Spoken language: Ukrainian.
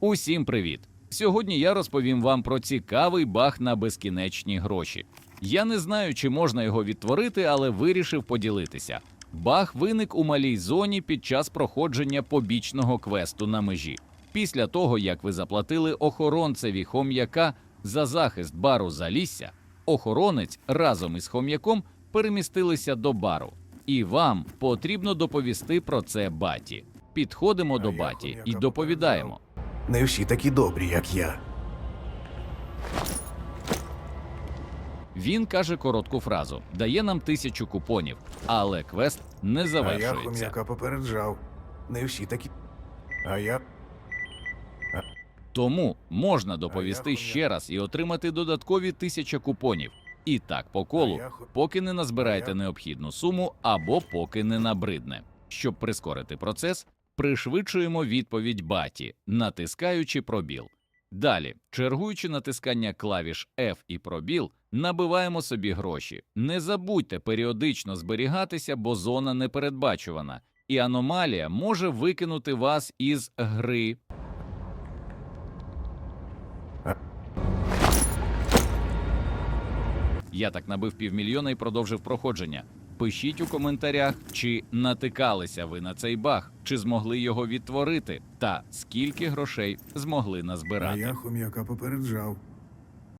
Усім привіт! Сьогодні я розповім вам про цікавий баг на безкінечні гроші. Я не знаю, чи можна його відтворити, але вирішив поділитися. Баг виник у малій зоні під час проходження побічного квесту на межі. Після того, як ви заплатили охоронцеві хом'яка за захист бару Залісся, охоронець разом із хом'яком перемістилися до бару. І вам потрібно доповісти про це баті. Підходимо до баті і доповідаємо. Не всі такі добрі, як я. Він каже коротку фразу, дає нам тисячу купонів, але квест не А я завершується. хом'яка попереджав. Не всі такі. А я. Тому можна доповісти я ще раз і отримати додаткові тисяча купонів. І так по колу, я поки не назбираєте я- необхідну суму або поки не набридне. Щоб прискорити процес, пришвидшуємо відповідь баті, натискаючи пробіл. Далі, чергуючи натискання клавіш F і пробіл, набиваємо собі гроші. Не забудьте періодично зберігатися, бо зона непередбачувана, і аномалія може викинути вас із гри. Я так набив півмільйона і продовжив проходження. Пишіть у коментарях, чи натикалися ви на цей баг, чи змогли його відтворити, та скільки грошей змогли А назбирати. я хом'яка попереджав.